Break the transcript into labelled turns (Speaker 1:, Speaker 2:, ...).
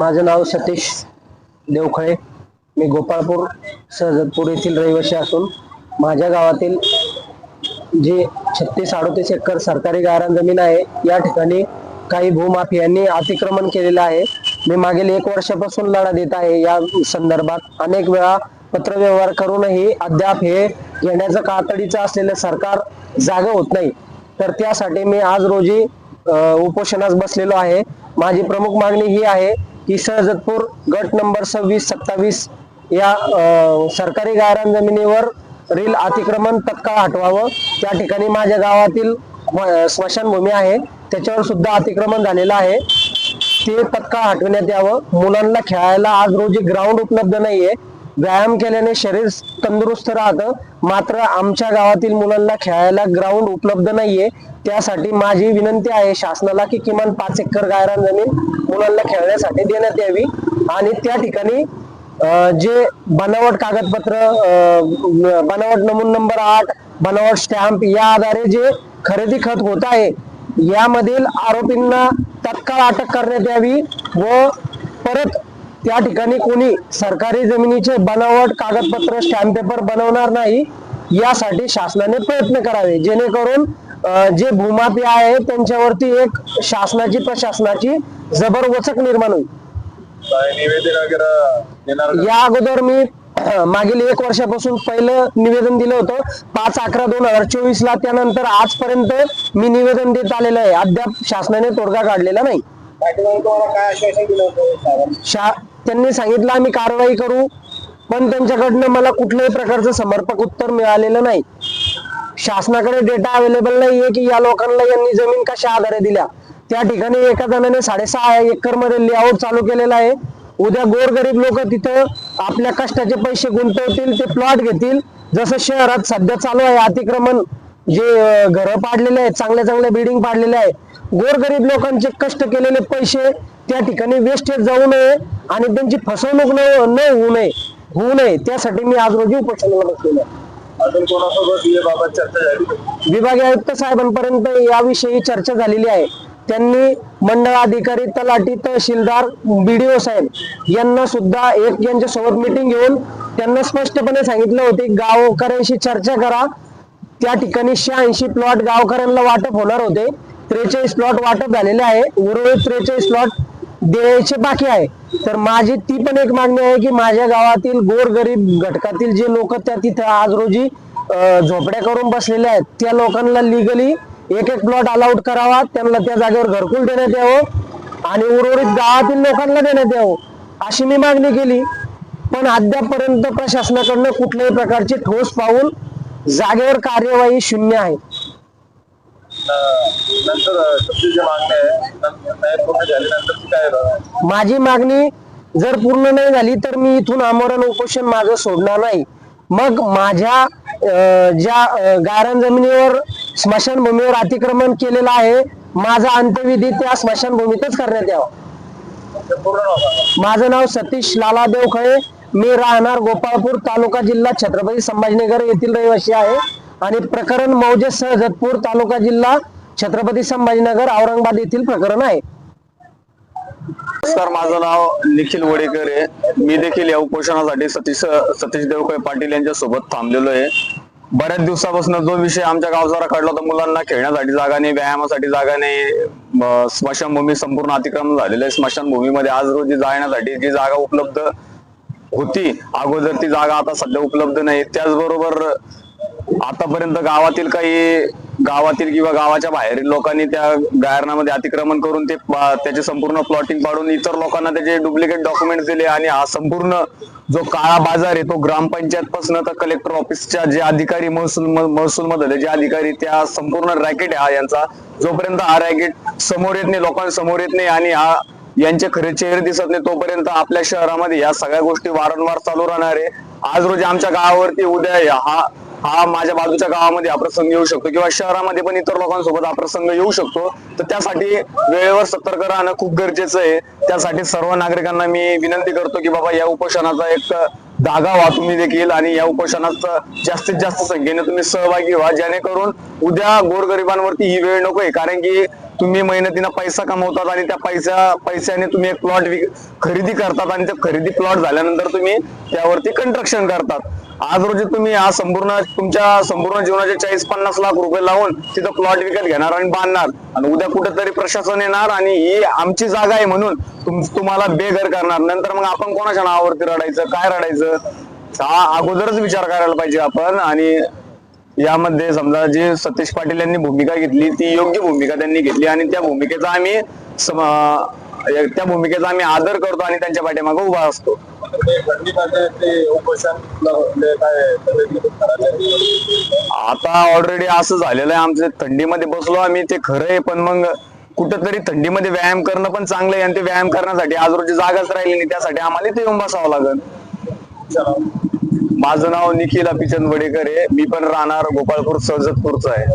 Speaker 1: माझं नाव सतीश देवखळे. मी गोपाळपूर सहजतपूर येथील रहिवासी असून माझ्या गावातील जी छत्तीस अडोतीस एकर सरकारी गायरान जमीन आहे या ठिकाणी काही भूमाफियांनी अतिक्रमण केलेलं आहे. मी मागील एक वर्षापासून लढा देत आहे. या संदर्भात अनेक वेळा पत्रव्यवहार करूनही अद्याप हे घेण्याचं कातडीचं असलेलं सरकार जागं होत नाही. तर त्यासाठी मी आज रोजी उपोषणास बसलेलो आहे. माझी प्रमुख मागणी ही आहे की सहजतपूर गट नंबर सव्वीस सत्तावीस या सरकारी गायरान जमिनीवर रील अतिक्रमण तत्काळ हटवावं. त्या ठिकाणी माझ्या गावातील स्मशानभूमी आहे. त्याच्यावर सुद्धा अतिक्रमण झालेलं आहे. ते तत्काळ हटविण्यात यावं. मुलांना खेळायला आज रोजी ग्राउंड उपलब्ध नाहीये. व्यायाम केल्याने शरीर तंदुरुस्त राहतं. मात्र आमच्या गावातील मुलांना खेळायला ग्राउंड उपलब्ध नाहीये. त्यासाठी माझी विनंती आहे शासनाला की किमान पाच एकर गायरान जमीन मुलांना खेळण्यासाठी देण्यात यावी. आणि त्या ठिकाणी जे बनावट कागदपत्र बनावट नमून नंबर आठ बनावट स्टॅम्प या आधारे जे खरेदी खत होत आहे यामधील आरोपींना तत्काळ अटक करण्यात यावी व परत त्या ठिकाणी कोणी सरकारी जमिनीचे बनावट कागदपत्र स्टॅम्प पेपर बनवणार नाही यासाठी शासनाने प्रयत्न करावे. जेणेकरून जे भूमाफी आहे त्यांच्यावरती एक शासनाची प्रशासनाची जबर वचक निर्माण होईल? या अगोदर मी मागील एक वर्षापासून पहिलं निवेदन दिलं होतं. पाच अकरा दोन हजार चोवीस ला त्यानंतर आजपर्यंत मी निवेदन देत आलेलं आहे. अद्याप शासनाने तोडगा काढलेला नाही. त्यांनी सांगितलं आम्ही कारवाई करू पण त्यांच्याकडनं मला कुठल्याही प्रकारचं समर्पक उत्तर मिळालेलं नाही. शासनाकडे डेटा अवेलेबल नाहीये की या लोकांना यांनी जमीन कशा आधारे दिल्या? त्या ठिकाणी एका जणाने साडेसहा एकरमध्ये लेआउट चालू केलेला आहे. उद्या गोरगरीब लोक तिथं आपल्या कष्टाचे पैसे गुंतवतील ते प्लॉट घेतील. जसं शहरात सध्या चालू आहे अतिक्रमण जे घर पाडलेले आहेत चांगल्या चांगल्या बिल्डिंग पाडलेले आहे गोरगरीब लोकांचे कष्ट केलेले पैसे त्या ठिकाणी वेस्टेज जाऊ नये आणि त्यांची फसवणूक न न होऊ नये होऊ नये. त्यासाठी मी आज रोजी उपोषणाला बसलेलो आहे.
Speaker 2: अजून कोणासोबत याबाबत चर्चा झाली
Speaker 1: विभागीय आयुक्त साहेबांपर्यंत याविषयी चर्चा झालेली आहे. त्यांनी मंडळ अधिकारी तलाठी तहसीलदार बीडीओ साहेब यांना सुद्धा एक यांच्या सोबत मिटिंग घेऊन त्यांना स्पष्टपणे सांगितलं होते गावकऱ्यांशी चर्चा करा. त्या ठिकाणी शहाऐंशी प्लॉट गावकऱ्यांना वाटप होणार होते. त्रेचाळीस प्लॉट वाटप झालेले आहे. उर्वरित त्रेचाळीस प्लॉट द्यायचे बाकी आहे. तर माझी ती पण एक मागणी आहे की माझ्या गावातील गोरगरीब घटकातील जे लोक त्या तिथे आज रोजी झोपड्या करून बसलेले आहेत त्या लोकांना लिगली एक एक प्लॉट अलाउड करावा त्यांना त्या जागेवर घरकुल देण्यात यावं आणि उर्वरित गावातील लोकांना देण्यात यावं अशी मी मागणी केली. पण अद्यापपर्यंत प्रशासनाकडनं कुठल्याही प्रकारचे ठोस पाऊल जागेवर कार्यवाही शून्य आहे.
Speaker 2: नंतर तुमची जी मागणी आहे नंतर नाही पूर्ण झाल्यानंतर ती काय राहणार?
Speaker 1: माझी मागणी जर पूर्ण नाही झाली तर मी इथून आमरण उपोषण माझं सोडणार नाही मग माझ्या ज्या गायरान जमिनीवर स्मशानभूमीवर अतिक्रमण केलेलं आहे माझा अंत्यविधी त्या स्मशानभूमीतच करण्यात यावा. माझं नाव सतीश लाला देवखळे मी राहणार गोपाळपूर तालुका जिल्हा छत्रपती संभाजीनगर येथील रहिवासी आहे आणि प्रकरण मौजे सहजतपूर तालुका जिल्हा छत्रपती संभाजीनगर औरंगाबाद येथील प्रकरण आहे.
Speaker 3: सर माझं नाव निखिल वडेकर आहे. मी देखील या उपोषणासाठी सतीश सतीश देवकळे पाटील यांच्या सोबत थांबलेलो आहे. बऱ्याच दिवसापासून जो विषय आमच्या गावचा काढला होता मुलांना खेळण्यासाठी जागा नाही व्यायामासाठी जागा नाही स्मशानभूमी संपूर्ण अतिक्रमण झालेलं आहे. स्मशानभूमीमध्ये आज रोजी जाण्यासाठी जी जागा उपलब्ध होती अगोदर ती जागा आता सध्या उपलब्ध नाही. त्याचबरोबर आतापर्यंत गावातील काही गावातील किंवा गावाच्या बाहेरील लोकांनी त्या गायरणामध्ये अतिक्रमण करून ते त्याचे संपूर्ण प्लॉटिंग पाडून इतर लोकांना त्याचे डुप्लिकेट डॉक्युमेंट दिले आणि हा संपूर्ण जो काळा बाजार आहे तो ग्रामपंचायत पासून तर कलेक्टर ऑफिसच्या जे अधिकारी महसूल महसूल मधले जे अधिकारी त्या संपूर्ण रॅकेट आहे हा यांचा जोपर्यंत हा रॅकेट समोर येत नाही लोकांसमोर येत नाही आणि हा यांचे खरे चेहरे दिसत नाही तोपर्यंत आपल्या शहरामध्ये या सगळ्या गोष्टी वारंवार चालू राहणार आहे. आज रोजी आमच्या गावावरती उद्या हा हा माझ्या बाजूच्या गावामध्ये हा प्रसंग येऊ शकतो किंवा शहरामध्ये पण इतर लोकांसोबत हा प्रसंग येऊ शकतो. तर त्यासाठी वेळेवर सतर्क राहणं खूप गरजेचं आहे. त्यासाठी सर्व नागरिकांना मी विनंती करतो की बाबा या उपोषणाचा एक धागा व्हा तुम्ही देखील आणि या उपोषणात जास्तीत जास्त संख्येने तुम्ही सहभागी व्हा. जेणेकरून उद्या गोरगरिबांवरती ही वेळ आहे. कारण की तुम्ही मेहनतीनं पैसा कमवतात आणि त्या पैसा पैशाने तुम्ही एक प्लॉट खरेदी करतात आणि त्या खरेदी प्लॉट झाल्यानंतर तुम्ही त्यावरती कंस्ट्रक्शन करतात. आज रोजी तुम्ही हा संपूर्ण तुमच्या संपूर्ण जीवनाचे चाळीस पन्नास लाख रुपये लावून तिथं प्लॉट विकत घेणार आणि बांधणार. आणि उद्या कुठेतरी प्रशासन येणार आणि ही आमची जागा आहे म्हणून तुम्हाला बेघर करणार. नंतर मग आपण कोणाच्या नावावरती रडायचं काय रडायचं? हा अगोदरच विचार करायला पाहिजे आपण. आणि यामध्ये समजा जे सतीश पाटील यांनी भूमिका घेतली ती योग्य भूमिका त्यांनी घेतली. आणि त्या भूमिकेचा आम्ही त्या भूमिकेचा आम्ही आदर करतो आणि त्यांच्या पाठीमागे उभा असतो.
Speaker 2: ते ते ते करायला
Speaker 3: आता ऑलरेडी असं झालेलं आहे आमचं थंडीमध्ये बसलो आम्ही ते खरं आहे पण मग कुठंतरी थंडीमध्ये व्यायाम करणं पण चांगलं आहे आणि ते व्यायाम करण्यासाठी आज रोजी जागाच राहिली नाही त्यासाठी आम्हाला इथे येऊन बसावं लागेल. माझं नाव निखिल अपिचंद वडेकर आहे मी पण राहणार गोपाळपूर सजतपूरचं आहे.